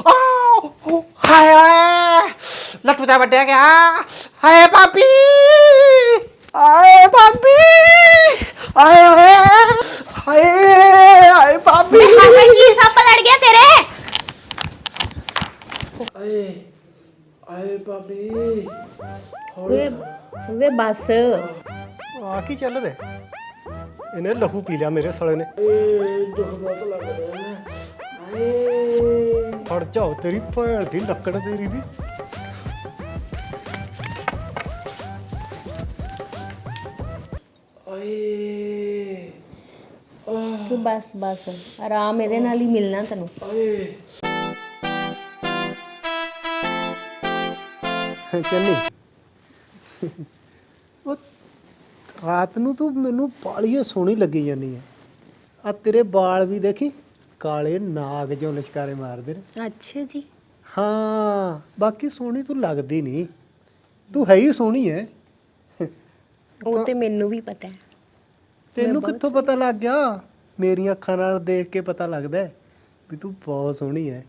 ਆਹ ਹਾਏ ਹਾਏ ਲੱਟੂ ਦਾ ਵੱਡਿਆ ਗਿਆ ਹਾਏ ਭਾਬੀ ਹਾਏ ਭਾਬੀ ਹਾਏ ਹਾਏ ਹਾਏ ਹਾਏ ਭਾਬੀ ਹਾਏ ਕੀ ਸੱਪ ਲੜ ਗਿਆ ਤੇਰੇ ਹਾਏ ਹਾਏ ਭਾਬੀ ਵੇ ਵੇ ਬਸ ਆ ਕੀ ਚੱਲ ਰਿਹਾ ਇਹਨੇ ਲਹੂ ਪੀ ਲਿਆ ਮੇਰੇ ਸਾਲੇ ਨੇ ਏ ਦੁੱਖ ਬਹੁਤ ਲੱਗ ਰਿਹਾ ਹੈ ਹਾਏ ਫੜ ਜਾਓ ਤੇਰੀ ਭੈਣ ਦੀ ਲੱਕੜ ਤੇਰੀ ਦੀ। ਤੂੰ ਬਸ ਬਸ। ਆਰਾਮ ਇਹਦੇ ਨਾਲ ਹੀ ਮਿਲਣਾ ਤੈਨੂੰ। ਹਾਏ ਚੰਨੀ ਉਹ ਰਾਤ ਨੂੰ ਤੂੰ ਮੈਨੂੰ ਬਾਲੀਏ ਸੋਹਣੀ ਲੱਗੀ ਜਾਂਦੀ ਹੈ ਆ ਤੇਰੇ ਵਾਲ ਵੀ ਦੇਖੀ। ਕਾਲੇ ਨਾਗ ਜਿਉਂ ਲਿਸ਼ਕਾਰੇ ਮਾਰਦੇ ਨੇ। ਅੱਛਾ ਜੀ। ਹਾਂ ਬਾਕੀ ਸੋਹਣੀ ਤੂੰ ਲੱਗਦੀ ਨਹੀਂ ਤੂੰ ਹੈ ਹੀ ਸੋਹਣੀ ਹੈ ਉਹ ਤੇ ਮੈਨੂੰ ਵੀ ਪਤਾ ਹੈ ਤੈਨੂੰ ਕਿੱਥੋਂ ਪਤਾ ਲੱਗ ਗਿਆ? ਮੇਰੀਆਂ ਅੱਖਾਂ ਨਾਲ ਦੇਖ ਕੇ ਪਤਾ ਲੱਗਦਾ ਹੈ ਵੀ ਤੂੰ ਬਹੁਤ ਸੋਹਣੀ ਹੈ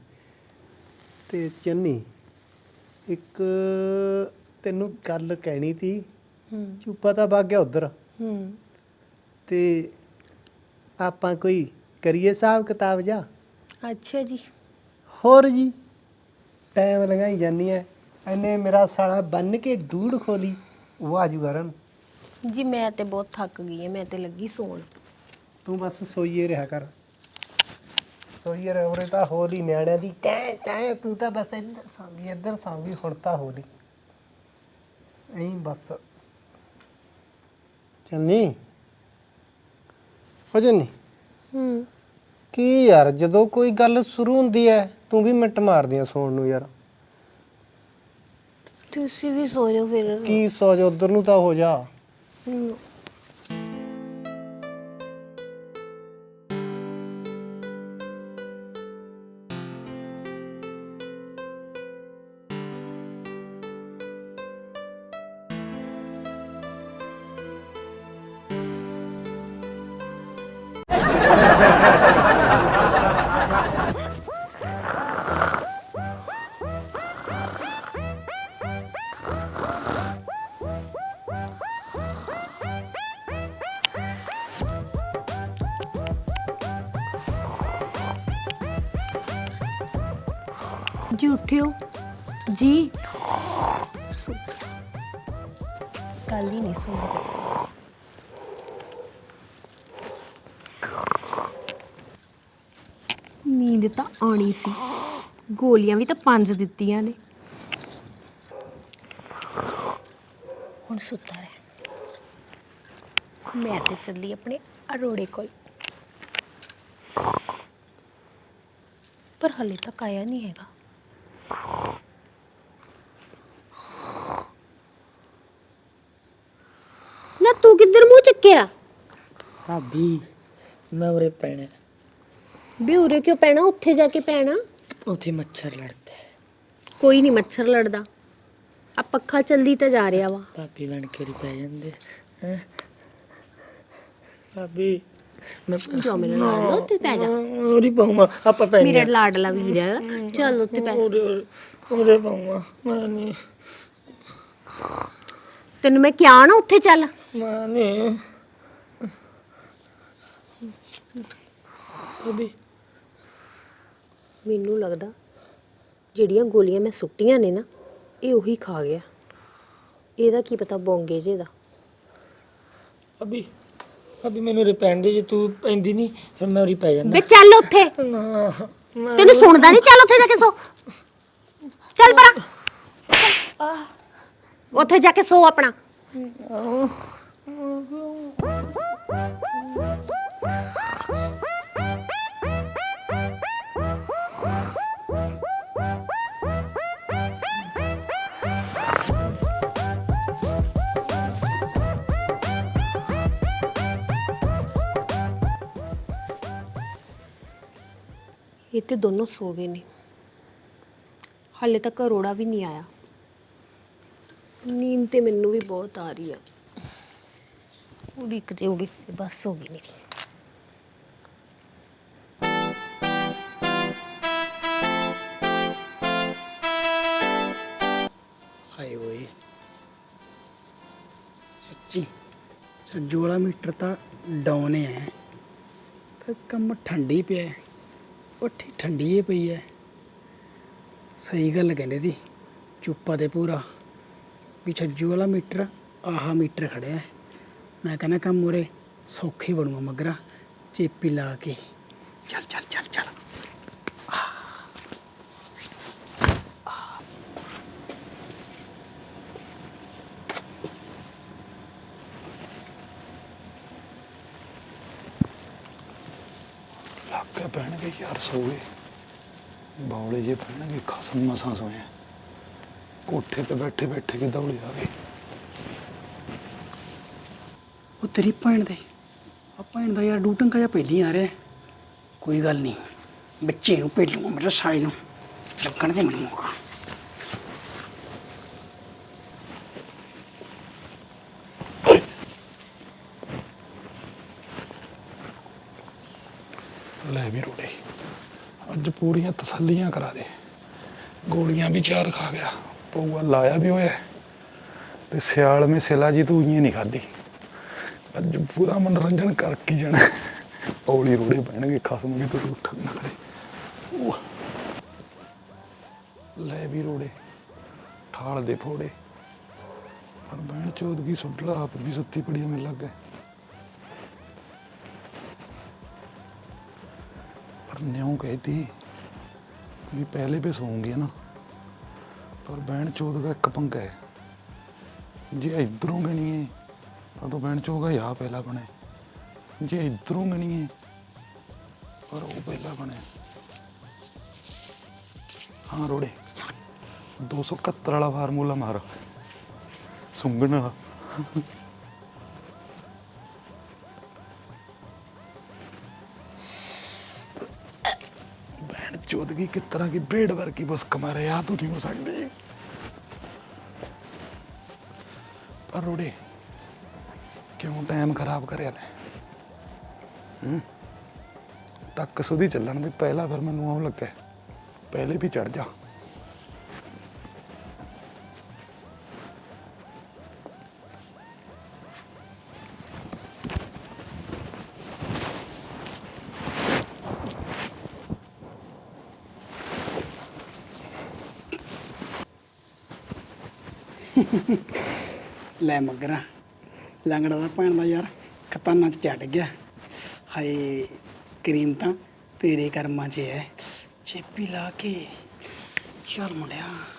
ਤੇ ਚੰਨੀ ਇੱਕ ਤੈਨੂੰ ਗੱਲ ਕਹਿਣੀ ਹੂੰ। ਚੁੱਪਾ ਤਾਂ ਵਗ ਗਿਆ ਉਧਰ। ਹੂੰ। ਤੇ ਆਪਾਂ ਕੋਈ ਕਰੀਏ ਹਿਸਾਬ ਕਿਤਾਬ ਜਾ? ਅੱਛਾ ਜੀ। ਹੋਰ ਜੀ ਟਾਈਮ ਲਗਾਈ ਜਾਨੀ ਐ ਐਨੇ ਮੇਰਾ ਸਾਲਾ ਬੰਨ ਕੇ ਡੂੜ ਖੋਲੀ ਉਹ ਆਜੂ ਕਰਨ ਜੀ ਮੈਂ ਤੇ ਬਹੁਤ ਥੱਕ ਗਈ ਹਾਂ ਮੈਂ ਤੇ ਲੱਗੀ ਸੌਣ। ਤੂੰ ਬਸ ਸੋਈਏ ਰਿਹਾ ਕਰ। ਸੋਈਏ ਰਹਿ ਉਰੇ ਤਾਂ ਹੋਲੀ ਨਿਆਣਿਆਂ ਦੀ ਟੈ ਟੈ ਤੂੰ ਤਾਂ ਬਸ ਇੱਧਰ ਸਾਂਗੀ ਇੱਧਰ ਸਾਂਗੀ ਹੁਣ ਤਾਂ ਹੋਲੀ ਐਂ ਬਸ। ਚੱਲਨੀ ਹੋ ਜੰਨੀ ਹੂੰ। ਕੀ ਯਾਰ ਜਦੋਂ ਕੋਈ ਗੱਲ ਸ਼ੁਰੂ ਹੁੰਦੀ ਐ ਤੂੰ ਵੀ ਮਿੰਟ ਮਾਰਦੀ ਆ ਸੌਣ ਨੂੰ ਯਾਰ। ਤੁਸੀਂ ਵੀ ਸੋ ਜਾਓ ਫਿਰ। ਕੀ ਸੋਚ ਉਧਰ ਨੂੰ ਤਾਂ ਹੋ ਜਾ। ਹੂੰ। ਜੀ, ਉੱਠਿਓ। ਜੀ। ਕੱਲ ਹੀ ਨਹੀਂ ਸੌਂਦੇ ਨੀਂਦ ਤਾਂ ਆਣੀ ਸੀ। ਗੋਲੀਆਂ ਵੀ ਤਾਂ ਪੰਜ ਦਿੱਤੀਆਂ ਨੇ। ਹੁਣ ਸੁੱਤਾ ਹੈ। ਮੈਂ ਤੇ ਚੱਲੀ ਆਪਣੇ ਅਰੋੜੇ ਕੋਲ। ਪਰ ਹਲੇ ਤੱਕ ਆਇਆ ਨਹੀਂ ਹੈਗਾ ਨਾ ਤੂੰ ਚੱਕਿਆ ਭਾਬੀ ਮੈਂ ਉਰੇ ਪੈਣਾ। ਵੀ ਉਰੇ ਕਿਉਂ ਪੈਣਾ? ਉੱਥੇ ਜਾ ਕੇ ਪੈਣਾ? ਉੱਥੇ ਮੱਛਰ ਲੜਦਾ ਹੈ। ਕੋਈ ਨਹੀਂ ਮੱਛਰ ਲੜਦਾ। ਆ ਪੱਖਾ ਚੱਲਦੀ ਤਾਂ ਜਾ ਰਿਹਾ ਵਾ। ਭਾਬੀ ਬਣ ਕੇ ਉਰੇ ਪੈ ਜਾਂਦੇ। ਹੈਂ? ਭਾਬੀ ਮੈਂ ਜੋ ਮੇਰੇ ਨਾਲ ਉੱਥੇ ਪੈ ਜਾ। ਉਰੇ ਪਾਉਂਗਾ। ਆਪਾਂ ਪੈ ਮੇਰਾ ਲਾਡਲਾ ਵੀਰ ਚੱਲ ਉੱਥੇ ਪੈ। ਉਰੇ ਉਰੇ ਪਾਉਂਗਾ। ਮੈਂ ਨਹੀਂ ਤੈਨੂੰ ਮੈਂ ਕਿਹਾ ਨਾ ਉੱਥੇ ਚੱਲ। ਮੈਂ ਨਹੀਂ। ਭਾਬੀ ਮੈਨੂੰ ਲੱਗਦਾ ਜਿਹੜੀਆਂ ਗੋਲੀਆਂ ਮੈਂ ਸੁੱਟੀਆਂ ਨੇ ਨਾ ਇਹ ਉਹੀ ਖਾ ਗਿਆ। ਇਹਦਾ ਕੀ ਪਤਾ ਬੋਂਗੇ ਜੇ ਦਾ। ਭਾਬੀ ਭਾਬੀ ਮੈਨੂੰ ਉਰੇ ਪੈਣ ਦੇ ਜੇ ਤੂੰ ਪੈਂਦੀ ਨਹੀਂ ਫਿਰ ਮੈਂ ਉਰੇ ਪੈ ਜਾਂਦਾ। ਵੇ ਚੱਲ ਉੱਥੇ। ਨਾ ਮੈਂ ਤੈਨੂੰ ਸੁਣਦਾ ਨਹੀਂ ਚੱਲ ਉੱਥੇ ਜਾ ਕੇ ਸੋ। ਚੱਲ ਪਰਾਂ। ਉੱਥੇ ਜਾ ਕੇ ਸੋ ਆਪਣਾ। ਇਹ ਤੇ ਦੋਨੋਂ ਸੋ ਗਏ ਨੇ। ਹਾਲੇ ਤੱਕ ਰੋੜਾ ਵੀ ਨਹੀਂ ਆਇਆ। ਨੀਂਦ ਤੇ ਮੈਨੂੰ ਵੀ ਬਹੁਤ ਆ ਰਹੀ ਆ। ਉਡੀਕਦੇ ਉਡੀਕਦੇ ਬਸ ਸੋ ਗਈ ਮੇਰੀ। ਹਾਏ ਓਏ। ਸੱਚੀ, ਸੱਜੂ ਵਾਲਾ ਮੀਟਰ ਤਾਂ ਡਾਊਨ ਹੈ ਤਾਂ ਕੰਮ ਠੰਡੀ ਪਿਆ। ਹੈ ਉਹ ਠੰਡੀ ਏ ਪਈ ਹੈ ਸਹੀ ਗੱਲ ਕਹਿੰਦੇ ਦੀ, ਚੁੱਪਾ ਤੇ ਪੂਰਾ। ਵੀ ਛੱਜੂ ਵਾਲਾ ਮੀਟਰ, ਆਹਾ ਮੀਟਰ ਖੜਿਆ ਮੈਂ ਕਹਿੰਦਾ, ਕੰਮ ਉਰੇ ਸੌਖੀ ਬਣੂਗਾ ਮਗਰਾ, ਚੇਪੀ ਲਾ ਕੇ। ਚੱਲ ਚੱਲ ਚੱਲ ਚੱਲ। ਲੱਗੇ ਪੈਣਗੇ ਯਾਰ ਸੋਏ। ਬੌਲੇ ਜੇ ਪੈਣਗੇ, ਖਸਮ ਮਸਾਂ ਸੋਏ। ਕੋਠੇ ਤੇ ਬੈਠੇ ਬੈਠੇ ਕਿ ਦੌੜੇ ਆ ਗਏ। ਉਹ ਤੇਰੀ ਭੈਣ ਦੇ। ਆ ਭੈਣ ਦਾ ਯਾਰ ਡੂਟੰਕਾ ਜਿਹਾ ਪਹਿਲੀ ਆ ਰਿਹਾ। ਕੋਈ ਗੱਲ ਨਹੀਂ। ਬੱਚੇ ਨੂੰ ਭੇਜੂਗਾ ਮੇਰੇ ਸਾਈ ਨੂੰ। ਲੱਗਣ ਦੇ ਮੈਨੂੰ ਮੌਕਾ। ਲੈ ਵੀ ਰੋੜੇ। ਅੱਜ ਪੂਰੀਆਂ ਤਸੱਲੀਆਂ ਕਰਾ ਦੇ। ਗੋਲੀਆਂ ਵੀ ਚਾਰ ਖਾ ਗਿਆ। ਪਊਆ ਲਾਇਆ ਵੀ ਹੋਇਆ। ਤੇ ਸਿਆਲ ਮੇ ਸਿਲਾ ਜੀ ਤੂੰ ਹੀ ਨਹੀਂ ਖਾਦੀ ਅੱਜ ਪੂਰਾ ਮਨੋਰੰਜਨ ਕਰਕੇ ਜਾਣਾ। ਔਲੀ ਰੋੜੇ ਪੈਣਗੇ, ਖਸਮ ਵੀ ਤੂੰ ਉੱਠ ਨਾ ਕਰੇ। ਲੈ ਵੀ ਰੋੜੇ। ਠਾਲ ਦੇ ਫੋੜੇ। ਪਰ ਬਹਿਣ ਚੋਦ ਕੀ ਸੁੱਟਲਾ ਆਪ ਵੀ ਸੁੱਤੀ ਪੜੀ ਮੈਨੂੰ ਲੱਗ ਗਏ न्यों कहती कि पहले पे सोऊंगी ना पर बहन चौथ का एक पंगा है जे इधरों गणिए तो तो बहन चौथ का यहाँ पहला बने जे इधरों गणिए पर वो पहला बने हाँ रोड़े दो सौ कत्तर वाला फार्मूला मार सुंगन वाला बहन चौथ की किस तरह की भेड़ भर की बस कमारे यहाँ तो नहीं हो सकती पर रोड़े क्यों टाइम खराब करे ने ਤੱਕ ਸੁਧੀ ਚੱਲਣ ਦੇ ਪਹਿਲਾ ਫਿਰ ਮੈਨੂੰ ਆਉਂ ਲੱਗਾ ਪਹਿਲੇ ਵੀ ਚੜ ਜਾ ਲੈ ਮਗਰਾ, ਲੰਗੜਾ ਦਾ ਭੈਣ ਦਾ ਯਾਰ ਕਤਾਨਾ ਚ ਚੜ ਗਿਆ। ਹਾਏ, ਕਰੀਮ ਤਾਂ ਤੇਰੇ ਕਰਮਾਂ 'ਚ ਹੈ। ਚੇਪੀ ਲਾ ਕੇ, ਚੱਲ ਮੁੰਡਿਆ।